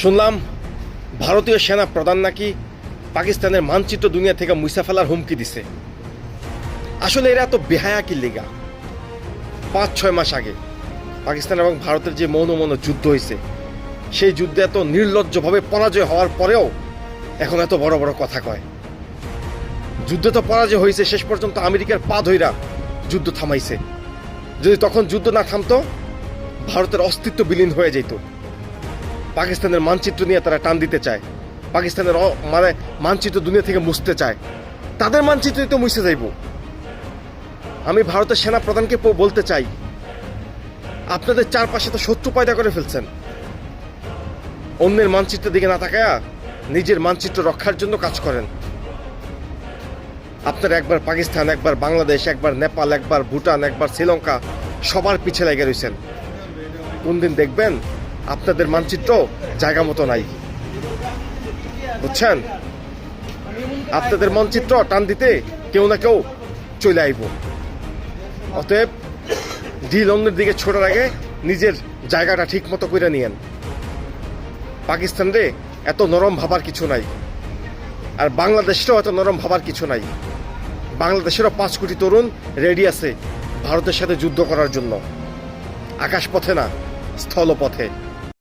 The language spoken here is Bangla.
শুনলাম ভারতীয় সেনা প্রধান নাকি পাকিস্তানের মানচিত্র দুনিয়া থেকে মুছে ফেলার হুমকি দিছে। আসলে এরা তো বেহায়া কি লেগা? পাঁচ, ছয় মাস আগে পাকিস্তান এবং ভারতের যে মৌন মৌন যুদ্ধ হয়েছে, সেই যুদ্ধে এত নির্লজ্জভাবে পরাজয় হওয়ার পরেও এখন এত বড় বড় কথা কয়। যুদ্ধে তো পরাজয় হয়েছে, শেষ পর্যন্ত আমেরিকার পা ধইরা যুদ্ধ থামাইছে। যদি তখন যুদ্ধ না থামতো, ভারতের অস্তিত্ব বিলীন হয়ে যেত পাকিস্তানের মানচিত্র নিয়ে তারা টান দিতে চায়। পাকিস্তানের মানে মানচিত্র দুনিয়া থেকে মুছতে চায়। তাদের মানচিত্রই তো মুছে যাইব। আমি ভারতের সেনা প্রধানকে বলতে চাই, আপনাদের চারপাশে তো শত্রু পয়দা করে ফেলছেন। অন্যের মানচিত্রের দিকে না তাকায়া নিজের মানচিত্র রক্ষার জন্য কাজ করেন। আপনার একবার পাকিস্তান, একবার বাংলাদেশ, একবার নেপাল, একবার ভুটান, একবার শ্রীলঙ্কা সবার পিছে লেগে রয়েছেন কোন দিন দেখবেন আপনাদের মানচিত্র জায়গা মতো নাই। বুঝছেন? আপনাদের মানচিত্র টান দিতে কেউ না কেউ চলে আইব। অতএব ঢিল অন্যের দিকে ছোটার আগে নিজের জায়গাটা ঠিক মতো করে নিয়েন। পাকিস্তান রে এত নরম ভাবার কিছু নাই। আর বাংলাদেশেরও এত নরম ভাবার কিছু নাই। বাংলাদেশেরও পাঁচ কোটি তরুণ রেডি আছে ভারতের সাথে যুদ্ধ করার জন্য। আকাশপথে না, স্থলপথে।